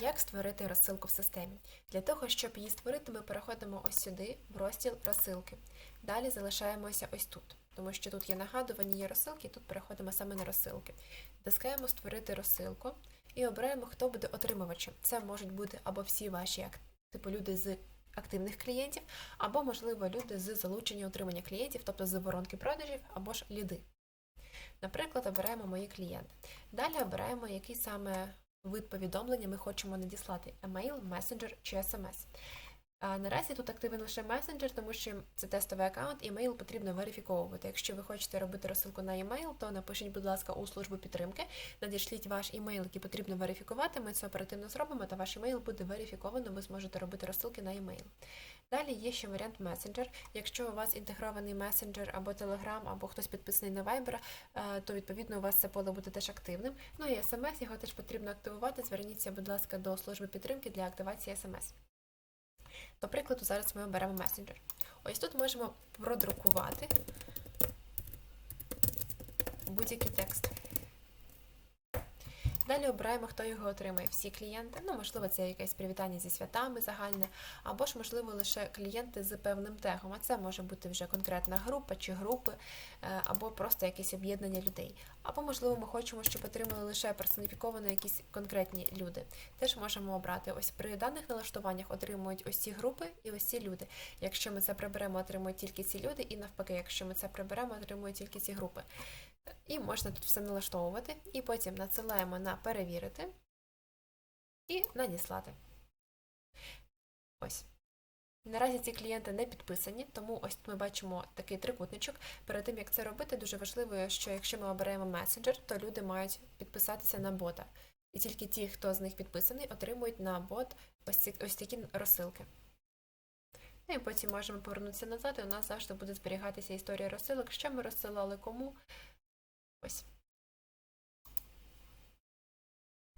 Як створити розсилку в системі? Для того, щоб її створити, ми переходимо ось сюди, в розділ розсилки. Далі залишаємося ось тут, тому що тут є нагадування, є розсилки, тут переходимо саме на розсилки. Тискаємо Створити розсилку і обираємо, хто буде отримувачем. Це можуть бути або всі ваші типу люди з активних клієнтів, або, можливо, люди з залучення отримання клієнтів, тобто з воронки продажів, або ж ліди. Наприклад, обираємо мої клієнти. Далі обираємо, який саме вид повідомлення ми хочемо надіслати: емейл, месенджер чи смс. А наразі тут активен лише месенджер, тому що це тестовий аккаунт, імейл потрібно верифіковувати. Якщо ви хочете робити розсилку на імейл, то напишіть, будь ласка, у службу підтримки, надішліть ваш імейл, який потрібно верифікувати. Ми це оперативно зробимо, та ваш імейл буде верифіковано, ви зможете робити розсилки на імейл. Далі є ще варіант месенджер. Якщо у вас інтегрований месенджер або Telegram, або хтось підписаний на Viber, е, то відповідно у вас це поле буде теж активним. Ну і смс його теж потрібно активувати. Зверніться, будь ласка, до служби підтримки для активації смс. До прикладу, зараз ми оберемо месенджер. Ось тут можемо продрукувати будь-який текст. Далі обираємо, хто його отримає. Всі клієнти, ну, можливо, це якесь привітання зі святами загальне, або ж, можливо, лише клієнти з певним тегом. А це може бути вже конкретна група чи групи, е, або просто якесь об'єднання людей. Або, можливо, ми хочемо, щоб отримали лише персоніфіковано якісь конкретні люди. Теж можемо обрати. Ось при даних налаштуваннях отримують ось ці групи і ось ці люди. Якщо ми це приберемо, отримують тільки ці люди, і навпаки, якщо ми це приберемо, отримують тільки ці групи. І можна тут все налаштовувати, і потім надсилаємо на перевірити і надіслати. Ось. Наразі ці клієнти не підписані, тому ось ми бачимо такий трикутничок. Перед тим як це робити, дуже важливо, що якщо ми обираємо месенджер, то люди мають підписатися на бота. І тільки ті, хто з них підписаний, отримують на бот ось, ці, ось такі розсилки. Ну і потім можемо повернутися назад, і у нас завжди буде зберігатися історія розсилок, що ми розсилали кому,